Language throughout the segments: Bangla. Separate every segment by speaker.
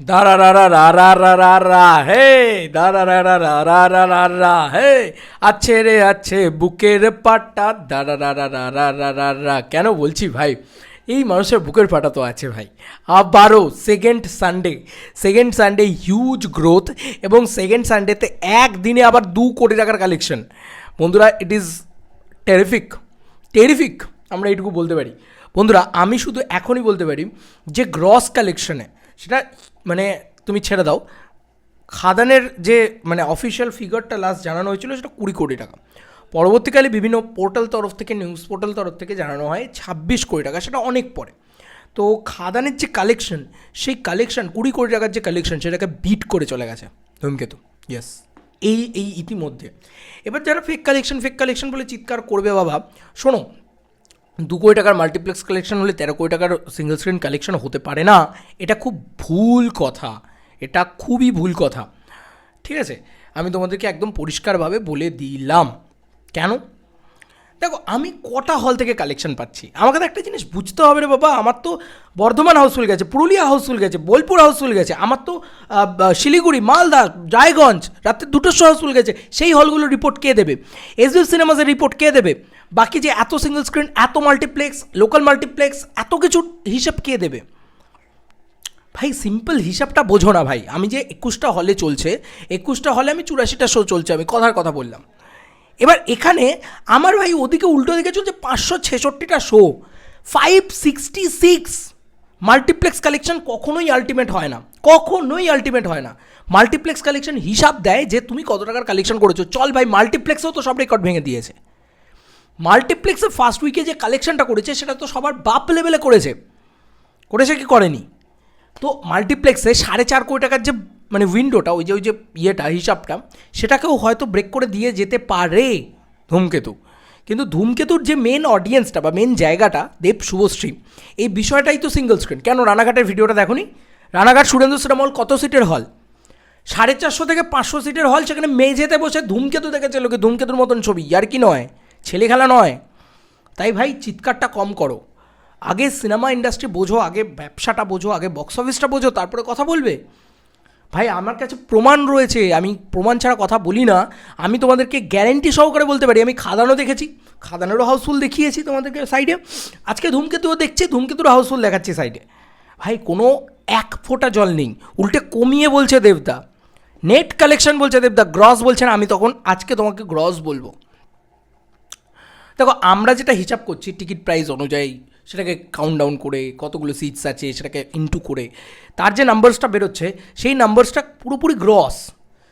Speaker 1: রা রা রা রা রা রা হে রা রা রা রা রা রা রা হে আছে রে, আছে বুকের পাটা দা রা রা রা রা রা রা রা রা কেন বলছি ভাই? এই মানুষের বুকের পাটা তো আছে ভাই। আবারও second Sunday second Sunday huge growth এবং সেকেন্ড সানডেতে একদিনে আবার দু কোটি টাকার কালেকশন বন্ধুরা ইট ইজ টেরিফিক টেরিফিক আমরা এইটুকু বলতে পারি। বন্ধুরা, আমি শুধু এখনই বলতে পারি যে গ্রস কালেকশনে সেটা মানে তুমি ছেড়ে দাও। খাদানের যে মানে অফিসিয়াল ফিগারটা লাস্ট জানানো হয়েছিল সেটা কুড়ি কোটি টাকা। পরবর্তীকালে বিভিন্ন পোর্টাল তরফ থেকে নিউজ পোর্টাল তরফ থেকে জানানো হয় ছাব্বিশ কোটি টাকা সেটা অনেক পরে। তো খাদানের যে কালেকশন সেই কালেকশন কুড়ি কোটি টাকার যে কালেকশন সেটাকে বিট করে চলে গেছে ধূমকেতু। ইয়েস এই এই ইতিমধ্যে। এবার যারা ফেক কালেকশন ফেক কালেকশন বলে চিৎকার করবে বাবা শোনো দু কোটি টাকার মাল্টিপ্লেক্স কালেকশন হলে তেরো কোটি টাকার সিঙ্গেল স্ক্রিন কালেকশন হতে পারে না, এটা খুব ভুল কথা। এটা খুবই ভুল কথা। ঠিক আছে? আমি তোমাদেরকে একদম পরিষ্কারভাবে বলে দিলাম। কেন? দেখো, আমি কটা হল থেকে কালেকশন পাচ্ছি। আমাকে তো একটা জিনিস বুঝতে হবে রে বাবা। আমার তো বর্ধমান হাউসফুল গেছে, পুরুলিয়া হাউসফুল গেছে, বোলপুর হাউসফুল গেছে, আমার তো শিলিগুড়ি, মালদা, রায়গঞ্জ, রাত্রে সময় হাউসফুল গেছে। সেই হলগুলোর রিপোর্ট কে দেবে? এসবি সিনেমাসের রিপোর্ট কে দেবে? বাকি যে এত সিঙ্গেল স্ক্রিন এত মাল্টিপ্লেক্স লোকাল মাল্টিপ্লেক্স এত কিছু হিসাব কে দেবে? ভাই সিম্পল হিসাবটা বোঝো না ভাই। আমি যে একুশটা হলে চলছে, একুশটা হলে আমি চুরাশিটা শো চলছে, আমি কথার কথা বললাম। এবার এখানে আমার ভাই ওদিকে উল্টো দিকে চলছে পাঁচশো ছেষট্টিটা show five sixty six multiplex collection কখনোই আলটিমেট হয় না। কখনোই আলটিমেট হয় না। মাল্টিপ্লেক্স কালেকশন হিসাব দেয় যে তুমি কত টাকার কালেকশন করেছ। চল ভাই মাল্টিপ্লেক্সেও তো সব রেকর্ড ভেঙে দিয়েছে। মাল্টিপ্লেক্সের ফার্স্ট উইকে যে কালেকশনটা করেছে, সেটা তো সবার বাপ লেভেলে করেছে। করেছে কি করেনি? তো মাল্টিপ্লেক্সে সাড়ে চার কোটি টাকার যে মানে উইন্ডোটা ওই যে ওই যে ইয়েটা, হিসাবটা, সেটাকেও হয়তো ব্রেক করে দিয়ে যেতে পারে ধূমকেতু। কিন্তু ধূমকেতুর যে মেন অডিয়েন্সটা বা মেন জায়গাটা, দেব শুভশ্রী, এই বিষয়টাই তো সিঙ্গেল স্ক্রিন কেন রানাঘাটের ভিডিওটা দেখোনি? রানাঘাট সুরেন্দ্র সিনেমল কত সিটের হল সাড়ে চারশো থেকে পাঁচশো সিটের হল সেখানে মেঝেতে বসে ধূমকেতু দেখেছে লোকে, ধূমকেতুর মতন ছবি আর কি নয়? ছেলে খেলা নয়। তাই ভাই চিৎকারটা কম করো। আগে সিনেমা ইন্ডাস্ট্রি বোঝো, আগে ব্যবসাটা বোঝো, আগে বক্স অফিসটা বোঝো, তারপরে কথা বলবে। ভাই, আমার কাছে প্রমাণ রয়েছে, আমি প্রমাণ ছাড়া কথা বলি না। আমি তোমাদেরকে গ্যারেন্টি সহকারে বলতে পারি, আমি খাদানও দেখেছি, খাদানেরও হাউসফুল দেখিয়েছি তোমাদেরকে সাইডে আজকে ধূমকেতুও দেখছি, ধূমকেতুরও হাউসফুল দেখাচ্ছি সাইডে ভাই, কোনো এক ফোঁটা জল নেই, উল্টে কমিয়ে বলছে দেবদা। নেট কালেকশন বলছে দেবদা গ্রস বলছে না, আমি তখন আজকে তোমাকে গ্রস বলব। দেখো, আমরা যেটা হিসাব করছি টিকিট প্রাইস অনুযায়ী, সেটাকে কাউন্ট ডাউন করে, কতগুলো সিটস আছে, সেটাকে ইনটু করে, তার যে নাম্বারসটা বেরোচ্ছে, সেই নাম্বারসটা পুরোপুরি গ্রস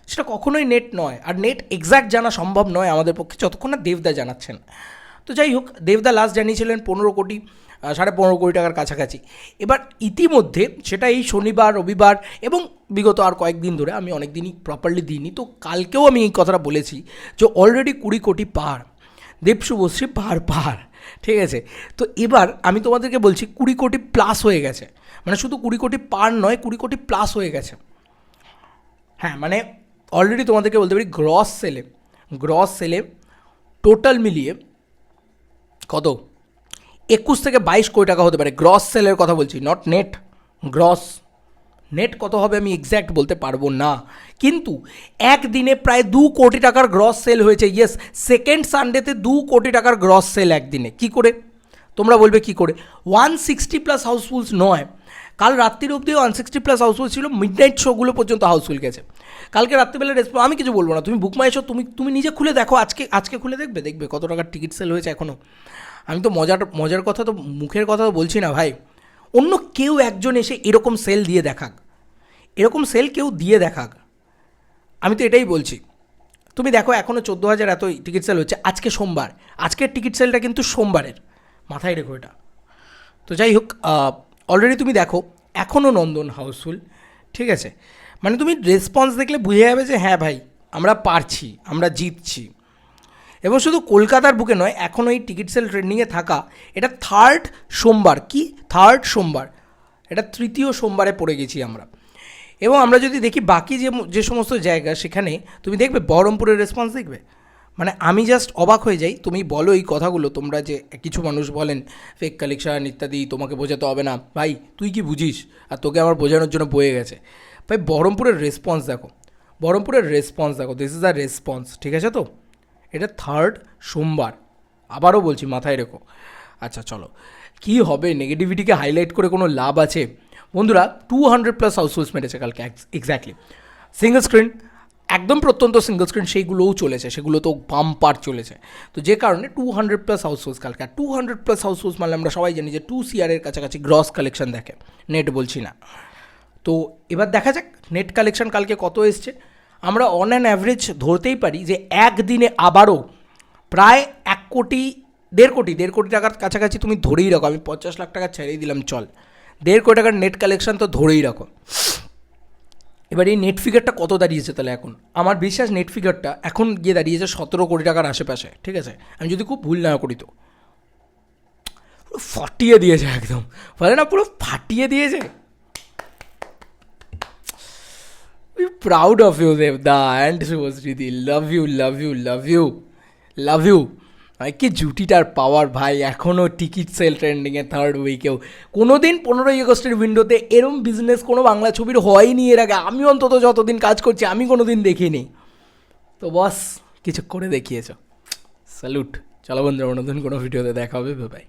Speaker 1: সেটা কখনোই নেট নয়। আর নেট এক্স্যাক্ট জানা সম্ভব নয় আমাদের পক্ষে, যতক্ষণ না দেবদা জানাচ্ছেন। তো যাই হোক, দেবদা লাস্ট জানিয়েছিলেন পনেরো কোটি সাড়ে পনেরো কোটি টাকার কাছাকাছি। এবার ইতিমধ্যে সেটা এই শনিবার, রবিবার এবং বিগত আর কয়েকদিন ধরে আমি অনেক দিনই প্রপারলি দিইনি, তো কালকেও আমি এই কথাটা বলেছি যে অলরেডি কুড়ি কোটি পার। দেব শুভশ্রী পার পার। ঠিক আছে? তো এবার আমি তোমাদেরকে বলছি কুড়ি কোটি প্লাস হয়ে গেছে। মানে শুধু কুড়ি কোটি পার নয়, কুড়ি কোটি প্লাস হয়ে গেছে। হ্যাঁ মানে অলরেডি তোমাদেরকে বলতে পারি গ্রস সেলে গ্রস সেলে টোটাল মিলিয়ে কত? একুশ থেকে বাইশ কোটি টাকা হতে পারে। গ্রস সেলের কথা বলছি নট নেট গ্রস নেট কত হবে আমি এক্স্যাক্ট বলতে পারব না। কিন্তু একদিনে প্রায় দু কোটি টাকার গ্রস সেল হয়েছে। ইয়েস সেকেন্ড সানডেতে দু কোটি টাকার গ্রস সেল একদিনে। কি করে? তোমরা বলবে কি করে? ওয়ান সিক্সটি প্লাস হাউসফুলস নয়। কাল রাত্রির অবধি ওয়ান সিক্সটি প্লাস হাউসফুল ছিল। মিড নাইট শোগুলো পর্যন্ত হাউসফুল গেছে। কালকে রাত্রিবেলা রেসপন্স আমি কিছু বলব না। তুমি বুক মাই শো তুমি তুমি নিজে খুলে দেখো। আজকে আজকে খুলে দেখবে? দেখবে কত টাকার টিকিট সেল হয়েছে এখনও আমি তো মজার মজার কথা তো মুখের কথা তো বলছি না ভাই। অন্য কেউ একজন এসে এরকম সেল দিয়ে দেখাক। এরকম সেল কেউ দিয়ে দেখাক। আমি তো এটাই বলছি। তুমি দেখো এখনও চোদ্দ হাজার এত টিকিট সেল হচ্ছে। আজকে সোমবার। আজকের টিকিট সেলটা কিন্তু সোমবারের। মাথায় রেখো এটা। তো যাই হোক অলরেডি তুমি দেখো এখনও নন্দন হাউসফুল, ঠিক আছে? মানে তুমি রেসপন্স দেখলে বুঝে যাবে যে হ্যাঁ ভাই, আমরা পারছি, আমরা জিতছি। এবং শুধু কলকাতার বুকে নয়, এখন এই টিকিট সেল ট্রেন্ডিংয়ে থাকা, এটা থার্ড সোমবার। কি? থার্ড সোমবার। এটা তৃতীয় সোমবারে পড়ে গেছি আমরা। এবং আমরা যদি দেখি বাকি যে যে সমস্ত জায়গা সেখানে, তুমি দেখবে বহরমপুরের রেসপন্স দেখবে। মানে আমি জাস্ট অবাক হয়ে যাই, তুমি বলো এই কথাগুলো, তোমরা যে কিছু মানুষ বলেন ফেক কালেকশন ইত্যাদি, তোমাকে বোঝাতে হবে না। ভাই, তুই কি বুঝিস? আর তোকে আমার বোঝানোর জন্য বয়ে গেছে। ভাই, বহরমপুরের রেসপন্স দেখো। বহরমপুরের রেসপন্স দেখো। দিস ইজ দ্য রেসপন্স ঠিক আছে তো? এটা থার্ড সোমবার। আবারও বলছি, মাথায় রেখো। আচ্ছা চলো। কী হবে? নেগেটিভিটিকে হাইলাইট করে কোনো লাভ আছে? বন্ধুরা টু হান্ড্রেড প্লাস হাউসফুলস মেরেছে কালকে এক্স্যাক্টলি সিঙ্গেল স্ক্রিন একদম প্রত্যন্ত সিঙ্গেল স্ক্রিন সেইগুলোও চলেছে। সেগুলো তো বাম্পার চলেছে। তো যে কারণে টু হান্ড্রেড প্লাস হাউসফুলস কালকে। আর টু হান্ড্রেড প্লাস হাউসফুলস মানে আমরা সবাই জানি যে টু সিআরের কাছাকাছি গ্রস কালেকশন দেখে। নেট বলছি না। তো এবার দেখা যাক নেট কালেকশন কালকে কত এসছে? আমরা অন অ্যান অ্যাভারেজ ধরতেই পারি যে একদিনে আবারও প্রায় এক কোটি, দেড় কোটি দেড় কোটি টাকার কাছাকাছি তুমি ধরেই রাখো। আমি পঞ্চাশ লাখ টাকা ছেড়েই দিলাম, চল। দেড় কোটি টাকার নেট কালেকশন তো ধরেই রাখো। এবার এই নেট ফিগারটা কত দাঁড়িয়েছে তাহলে এখন? আমার বিশ্বাস নেট ফিগারটা এখন গিয়ে দাঁড়িয়েছে সতেরো কোটি টাকার আশেপাশে, ঠিক আছে? আমি যদি খুব ভুল না করি তো। পুরো ফাটিয়ে দিয়েছে একদম। বলে না পুরো ফাটিয়ে দিয়েছে? Proud of you, Devda and Subhasriti. Love you, love you, love you, you. ভাই কি জুটিটার পাওয়ার ভাই এখনও টিকিট সেল ট্রেন্ডিংয়ে থার্ড উইকেও কোনো দিন পনেরোই আগস্টের উইন্ডোতে এরম বিজনেস কোনো বাংলা ছবির হয়নি এর আগে। আমি অন্তত যতদিন কাজ করছি আমি কোনো দিন দেখিনি। তো বস কিছু করে দেখিয়েছ। স্যালুট চলো বন্ধুরা নতুন কোনো ভিডিওতে দেখা হবে ভাই